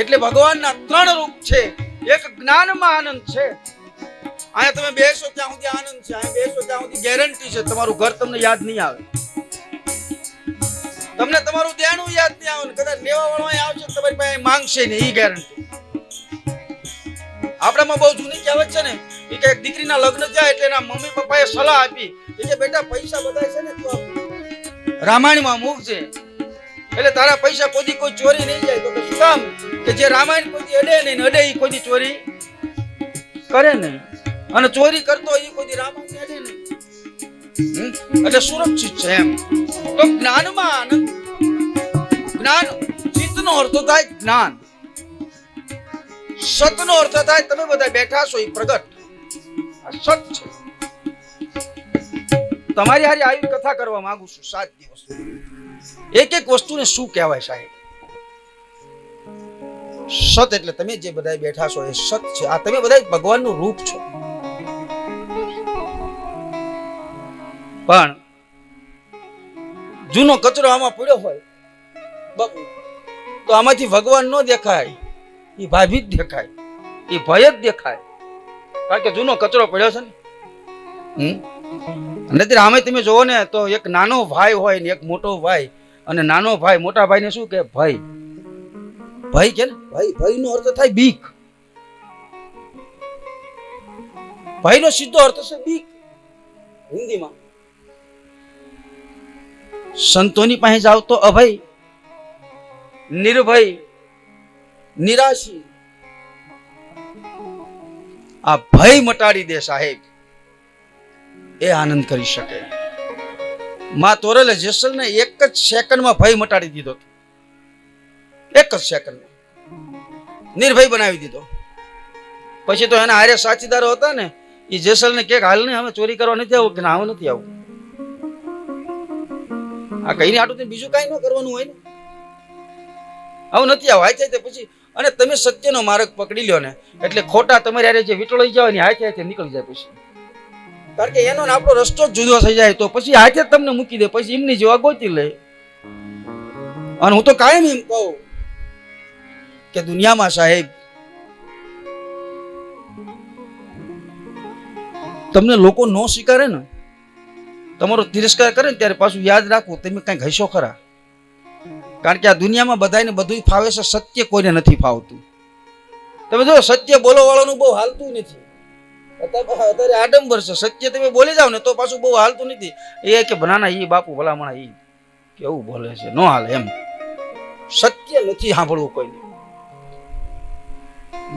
એટલે ભગવાનના ત્રણ રૂપ છે. એક જ્ઞાનમાં આનંદ છે. અહીંયા તમે બેસો ત્યાં સુધી આનંદ છે. અહીંયા બેસો ત્યાં સુધી ગેરંટી છે. તમારું ઘર તમને યાદ નહીં આવે. તમને તમારું દેણું યાદ નહીં આવે કદાચ લેવા વાળો આવશે તમારી પાસે માંગશે નહીં એ ગેરંટી આપણામાં બહુ જૂની કહેવત છે ને એ કે દીકરીના લગ્ન થયા એટલે એના મમ્મી પપ્પાએ સલાહ આપી. એ કે બેટા પૈસા બધા છે ને તો રામાયણમાં મૂકજે. એટલે તારા પૈસા કોઈ કોઈ ચોરી નહીં જાય તો શું કામ? કે જે રામાયણ કોઈ અડે નહીં અડે એ કોઈ ચોરી કરે નહીં. અને ચોરી કરતો એ કોઈ રામાયણ અડે નહીં. એટલે સુરક્ષિત છે એમ. તો જ્ઞાનમાં આનંદ. જ્ઞાન ચિત્તનો અર્થ થાય જ્ઞાન. સતનો અર્થ થાય તમે બધા બેઠા છો એ પ્રગટ. સત છે. તમારી હારી આવી કથા કરવા માંગુ છું સાત દિવસ એક એક વસ્તુને શું કહેવાય સાહેબ? સત એટલે તમે જે બધા બેઠા છો એ સત છે. આ તમે બધા ભગવાનનું રૂપ છો. પણ જૂનો કચરો આમાં પડ્યો હોય બબુ, તો આમાંથી ભગવાન ન દેખાય એ ભાભી જ દેખાય એ ભય જ દેખાય. કારણ કે જૂનો કચરો પડ્યો છે ને. નહીતર આમે તમે જોવો ને તો એક નાનો ભાઈ હોય ને એક મોટો ભાઈ. અને નાનો ભાઈ મોટા ભાઈને શું કે ભય. ભય કે ને? ભય, ભયનો અર્થ થાય બીક. ભયનો સીધો અર્થ છે બીક. હિન્દીમાં. સંતોની પાસે જાવ તો અભય, નિર્ભય, નિરાશી. આ ભય મટાડી દે સાહેબ. એ આનંદ કરી શકે. માં તોરેલે જેસલને એક જ સેકન્ડમાં ભય મટાડી દીધો હતો. એક જ સેકન્ડ નિર્ભય બનાવી દીધો. પછી તો એના હારે સાચીદારો હતા ને એ જેસલને કે હાલ ને અમે ચોરી કરવા નથી આવું કે હવે નથી આવું. આ કહીને આટલું તો બીજું કાંઈ ન કરવાનું હોય ને. આવું નથી આવું, હાથે પછી, અને તમે સત્યનો માર્ગ પકડી લ્યો ને, એટલે ખોટા તમારે આરે જે વિટળાઈ જાવ ને હાથે હાથે નીકળી જાય પછી. કારણ કે એનો આપણો રસ્તો જ જુદો થઈ જાય, તો પછી હાથે તમને મૂકી દે, પછી એમની જેવા ગોતી લે. અને હું તો કાયમ એમ કહું કે દુનિયામાં સાહેબ, તમને લોકો ન સ્વીકારે ને? તમારો તિરસ્કાર કરે ને ત્યારે પાછું યાદ રાખવું તમે કંઈક હશો ખરા? કારણ કે આ દુનિયામાં બધાને બધું ફાવે છે, સત્ય કોઈને નથી ફાવતું. તમે જો, સત્ય બોલો વાળાનું બહુ હાલતું નથી. અત્યારે આડંબર છે, સત્ય તમે બોલી જાવ ને તો પાછું બહુ હાલતું નથી. એ કે બનાના એ બાપુ ભલામણા એ કેવું બોલે છે, નો હાલે એમ. સત્ય નથી સાંભળવું કોઈને.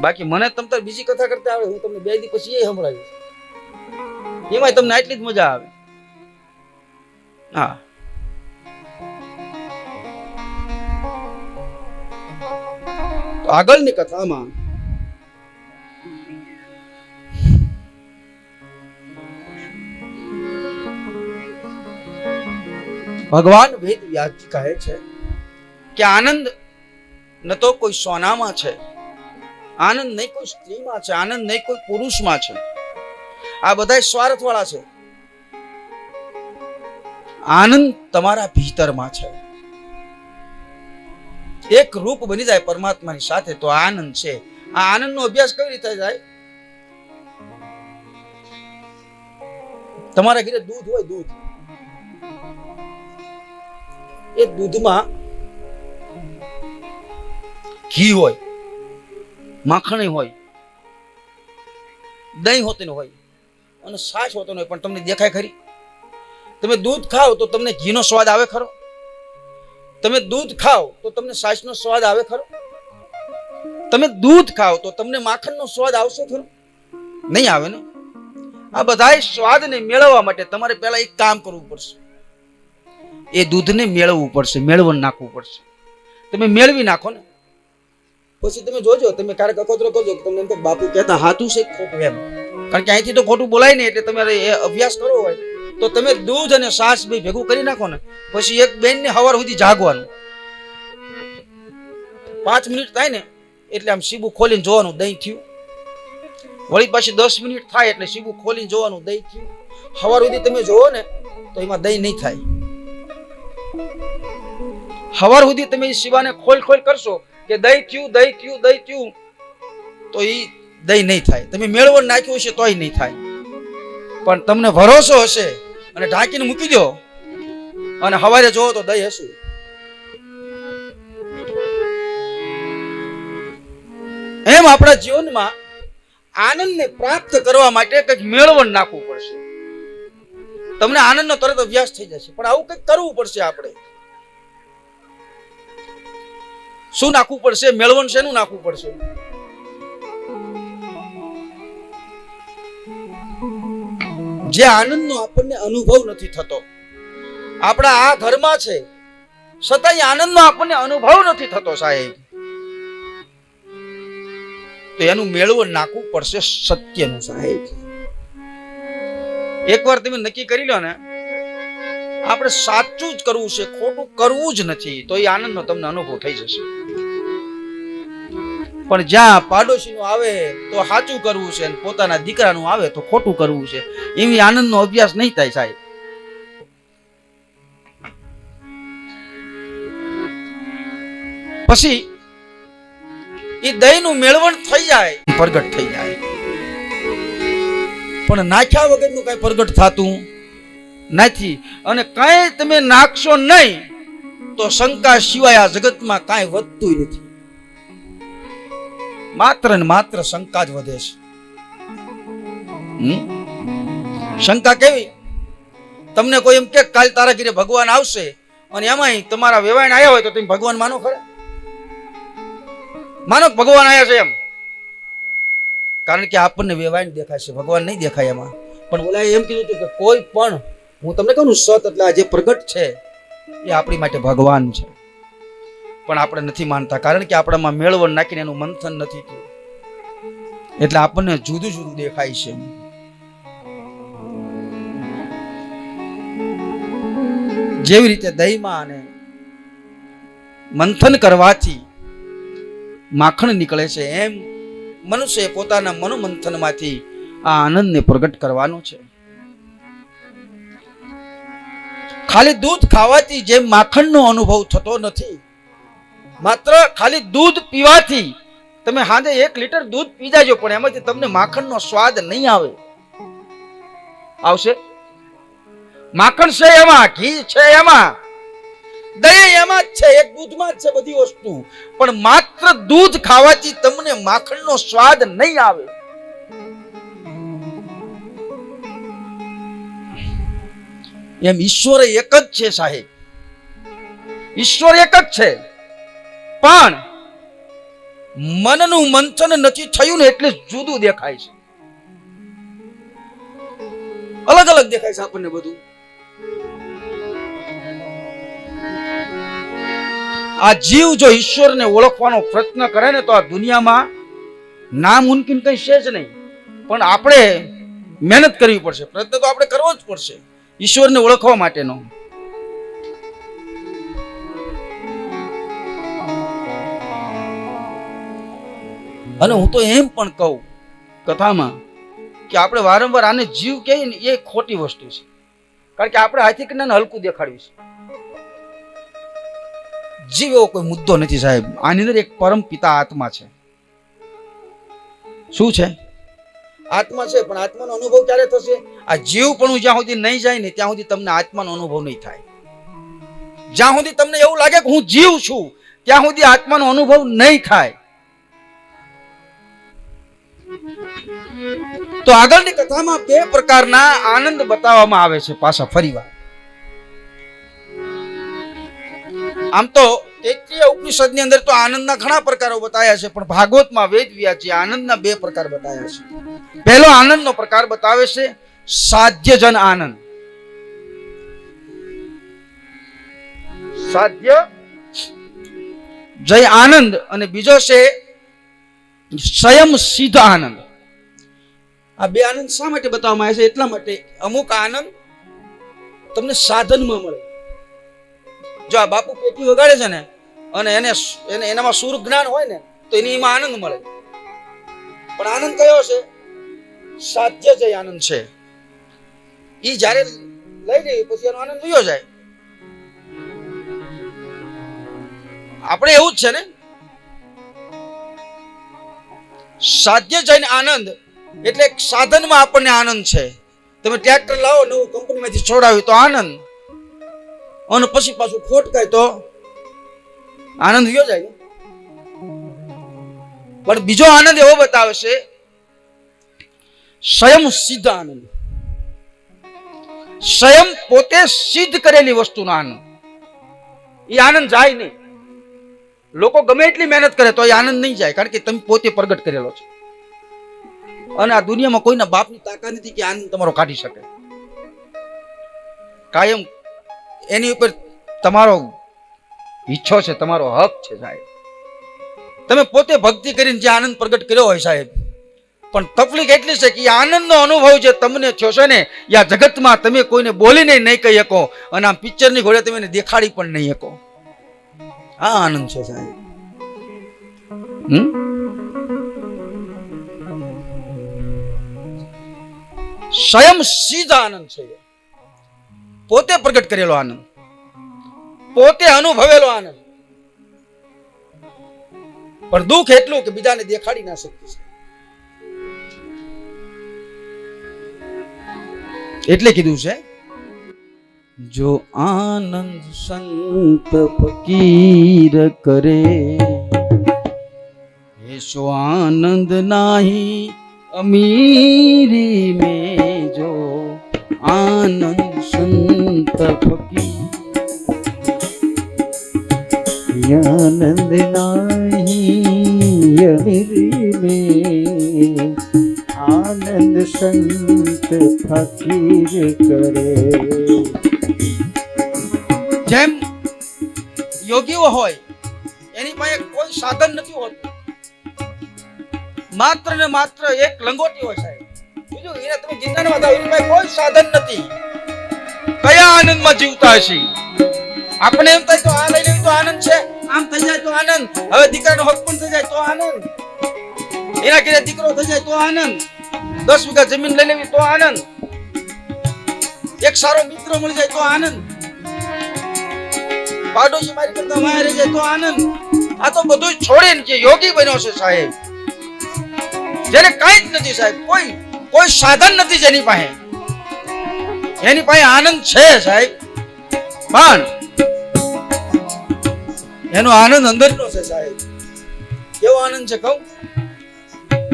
બાકી મને તમ તાર બીજી કથા કરતા આવડે, હું તમને બે દી પછી એ સંભળાવીશ. એમાંય તમને આટલી જ મજા આવે. હા. આગળની કથામાં ભગવાન વેદ વ્યાસજી કહે છે કે આનંદ ન તો કોઈ સોનામાં છે. આનંદ નહીં કોઈ સ્ત્રીમાં છે, આનંદ નહીં કોઈ પુરુષમાં છે. આ બધા સ્વાર્થ વાળા છે. આનંદ તમારા ભીતરમાં છે. એક રૂપ બની જાય પરમાત્માની સાથે તો આનંદ છે. આ આનંદનો અભ્યાસ કેવી રીતે જાય તમારા ઘરે દૂધ હોય દૂધ. એ દૂધમાં ઘી હોય. માખણ હોય, દહીં હોતું હોય અને છાશ હોતો હોય, પણ તમને દેખાય ખરી? તમે દૂધ ખાઓ તો તમને ઘીનો સ્વાદ આવે ખરો? તમે દૂધ ખાઓ તો તમને છાશનો સ્વાદ આવે ખરો? તમે દૂધ ખાઓ તો તમને માખણનો સ્વાદ આવશે ખરો? નહીં આવે ને? આ બધા સ્વાદને મેળવવા માટે તમારે પહેલા એક કામ કરવું પડશે. એ દૂધને મેળવવું પડશે, મેળવણ નાખવું પડશે. તમે મેળવી નાખો ને પછી તમે જોજો, તમે ક્યારેક અખતરો કરજો તમને એમ કે બાપુ કહેતા હાથું છે ખોટું એમ. કારણ કે અહીંથી તો ખોટું બોલાય ને એટલે તમારે એ અભ્યાસ કરવો હોય. તો તમે દૂધ અને સાસ બે ભેગું કરી નાખો ને, પછી એક બેન ને હવાર સુધી જાગવાનું. પાંચ મિનિટ થાય ને, એટલે આમ સીબુ ખોલીને જોવાનું, દહીં થયું. વળી પાછી દસ મિનિટ થાય એટલે સીબુ ખોલીને જોવાનું, દહીં થયું. હવાર સુધી તમે જોવો ને, તો એમાં દહીં નહીં થાય. સવાર સુધી તમે શિવાને ખોલ ખોલ કરશો કે દઈ થયું દઈ થયું દઈ થયું, તો એ દઈ નહીં થાય. તમે મેળવો નાખ્યું હશે તોય નહીં થાય. પણ તમને ભરોસો હશે, અને ઢાંકીને મૂકી દો, અને સવારે જોવો તો દઈ હશે. એમ આપણા જીવનમાં આનંદને પ્રાપ્ત કરવા માટે કંઈક મેળવણ નાખવું પડશે. તમને આનંદનો તરત અભ્યાસ થઈ જશે, પણ આવું કંઈક કરવું પડશે આપણે. શું નાખવું પડશે? મેળવણ શેનું નાખવું પડશે? જે આનંદનો આપણને અનુભવ નથી થતો. આપણા આ ઘરમાં છે, છતાંય આનંદનો આપણને અનુભવ નથી થતો સાહેબ. તો એનું મેળવણ નાખવું પડશે સત્યનું સાહેબ. એકવાર તમે નક્કી કરી લો ને. આપણે સાચું જ કરવું છે, ખોટું કરવું જ નથી, તો એ આનંદનો તમને અનુભવ થઈ જશે. પણ જ્યાં પાડોશીનું આવે તો સાચું કરવું છે અને પોતાના દીકરાનું આવે તો ખોટું કરવું છે. એવી આનંદનો અભ્યાસ નહીં થાય સાહેબ. પછી એ દહીંનું મેળવણ થઈ જાય, પ્રગટ થઈ જાય. પણ નાખ્યા વગરનું કઈ પ્રગટ થતું? નથી. અને કઈ તમે નાખશો નહીં, તો શંકા સિવાય આ જગતમાં કાંઈ વધતું નથી. માત્ર ને માત્ર શંકા જ વધે છે. શંકા કેવી? તમને કોઈ એમ કે કાલ તારા ઘરે ભગવાન આવશે અને એમાંય તમારા વેવાણ આવ્યા હોય તો તમે ભગવાન માનો ખરા? માનો ભગવાન આવ્યા છે એમ. કારણ કે આપણને વેવાણ દેખાશે ભગવાન નહીં દેખાય એમાં. પણ ઓલા એમ કીધું કે કોઈ પણ હું તમને કહું, સત એટલે આ જે પ્રગટ છે, એ આપણી માટે ભગવાન છે. પણ આપણે નથી માનતા, કારણ કે આપણામાં મેળવણ નાખીને એનું મંથન નથી થયું. એટલે આપણને જુદું જુદું દેખાય છે. જેવી રીતે દહીંમાં અને મંથન કરવાથી માખણ નીકળે છે, એમ મનુષ્ય પોતાના મનોમંથનમાંથી આ આનંદને પ્રગટ કરવાનો છે. ખાલી દૂધ ખાવાથી જેમ માખણનો અનુભવ થતો નથી. માત્ર ખાલી દૂધ પીવાથી તમે હાજે એક લીટર દૂધ પી જાજો, પણ એમાંથી તમને માખણનો સ્વાદ નહીં આવે. આવશે? માખણ છે એમાં, ઘી છે એમાં. દહીં એમાં જ છે, એક દૂધમાં જ છે બધી વસ્તુ. પણ માત્ર દૂધ ખાવાથી તમને માખણનો સ્વાદ નહીં આવે. એમ ઈશ્વર એક જ છે સાહેબ. ઈશ્વર એક જ છે. પણ મનનું મંથન નથી થયું ને એટલે જુદું દેખાય છે. અલગ અલગ દેખાય છે આપણને બધું. આ જીવ જો ઈશ્વરને ઓળખવાનો પ્રયત્ન કરે ને તો આ દુનિયામાં નામ ઉનકીન કઈ છે જ નહીં. પણ આપણે મહેનત કરવી પડશે. પ્રયત્ન તો આપણે કરવો જ પડશે. ઈશ્વરને ઓળખવા માટેનો. અને હું તો એમ પણ કહું કથામાં કે આપણે વારંવાર આને જીવ કહીએ ને એ ખોટી વસ્તુ છે. કારણ કે આપણે હાથી જ્ઞાન હલકું દેખાડ્યું છે. જીવ એવો કોઈ મુદ્દો નથી સાહેબ. આની અંદર એક પરમ પિતા આત્મા છે. શું છે? આત્મા છે, પણ આત્માનો અનુભવ ક્યારે થશે? આ જીવ પણ જ્યાં સુધી નહીં જાય ને, ત્યાં સુધી તમને આત્માનો અનુભવ નહીં થાય. જ્યાં સુધી તમને એવું લાગે કે હું જીવ છું, ત્યાં સુધી આત્માનો અનુભવ નહીં થાય. તો આગળની કથામાં બે પ્રકારના આનંદ બતાવવામાં આવે છે પાછા ફરીવાર આમ તો તૈત્રીય ઉપનિષદની અંદર તો આનંદના ઘણા પ્રકારો બતાવ્યા છે, પણ ભાગવતમાં વેદ વ્યાસજી આનંદના બે પ્રકાર બતાવ્યા છે. પહેલો આનંદનો પ્રકાર બતાવે છે, સાધ્યજન આનંદ. સાધ્ય? જય આનંદ, અને બીજો છે, સ્વયં સિદ્ધ આનંદ. આ બે આનંદ શા માટે બતાવવામાં આવે છે? એટલા માટે અમુક આનંદ તમને સાધનમાં મળે. જો આ બાપુ પેટી વગાડે છે ને અને એને એને એનામાં સુર જ્ઞાન હોય ને, તો એની એમાં આનંદ મળે. પણ આનંદ કયો છે? સાધ્ય જે આનંદ છે એ જ્યારે લઈ લે, પછી એનો આનંદ કયો જાય. આપણે એવું જ છે ને? સાધ્ય જઈને આનંદ એટલે સાધનમાં આપણને આનંદ છે. તમે ટ્રેક્ટર લાવો નવું કંપનીમાંથી છોડાવ્યું તો આનંદ. અને પછી પાછું ખોટકાય તો આનંદ વયો જાય પણ બીજો આનંદ એવો બતાવે છે સ્વયં સિદ્ધ આનંદ. સ્વયં પોતે સિદ્ધ કરેલી વસ્તુનો આનંદ. એ આનંદ જાય નહીં. લોકો ગમે એટલી મહેનત કરે તો એ આનંદ નહીં જાય, કારણ કે તમે પોતે પ્રગટ કરેલો છે. અને આ દુનિયામાં કોઈના બાપની તાકાત નથી કે આનંદ તમારો કાઢી શકે. કાયમ એની ઉપર તમારો ઈચ્છો છે, તમારો હક છે સાહેબ. તમે પોતે ભક્તિ કરીને જે આનંદ પ્રગટ કર્યો હોય સાહેબ. પણ તકલીફ એટલી છે કે આનંદનો અનુભવ જે તમને થયો છે ને એ જગતમાં તમે કોઈને બોલીને નહીં કહી શકો અને આમ પિક્ચરની ઘોડે તમે દેખાડી પણ નહીં શકો. આ આનંદ છે સાહેબ. સ્વયં સીધા આનંદ છે. પોતે પ્રગટ કરેલો આનંદ. પોતે અનુભવેલો આનંદ. પણ દુઃખ એટલું કે બીજાને દેખાડી ના શકતી એટલે કીધું છે, જો આનંદ સંત ફકીર કરે, એસો આનંદ નાહી અમીરી મે જો આનંદ સંત ફકીર आनंद नाही अमीरी में आनंद संत फकीर करे જેમ યોગીઓ હોય એની પાસે કોઈ સાધન નથી હોતું માત્ર ને માત્ર એક લંગોટી હોય સાહેબ બીજું એને તમે ગીતામાં બતાવો એની પાસે કોઈ સાધન નથી કયા આનંદમાં જીવતા હશે આપણે એમ થાય તો આ લઈ લેવી તો આનંદ છે. આમ થઈ જાય તો આનંદ. હવે દીકરાનો હક પણ થઈ જાય તો આનંદ. એના ઘરે દીકરો થઈ જાય તો આનંદ. દસ વીઘા જમીન લઈ લેવી તો આનંદ. એક સારો મિત્ર મળી જાય તો આનંદ. પાડોશી મારી કરતા વાયરે જાય તો આનંદ. આ તો બધું છોડીને જે યોગી બન્યો છે સાહેબ. જેને કાંઈ જ નથી સાહેબ, કોઈ કોઈ સાધન નથી જેની પાસે. એની પાસે આનંદ છે સાહેબ. પણ એનો આનંદ અંદરનો છે સાહેબ. કેવો આનંદ છે કહું?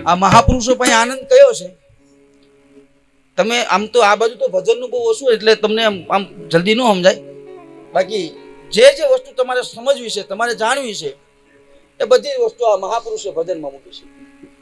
આ મહાપુરુષો પાસે આનંદ કયો છે? તમે આમ તો આ બાજુ તો ભજનનું બહુ ઓછું એટલે તમને આમ આમ જલ્દી ન સમજાય. બાકી જે જે વસ્તુ તમારે સમજવી છે, તમારે જાણવી છે, એ બધી વસ્તુ આ મહાપુરુષે ભજનમાં મૂકી છે.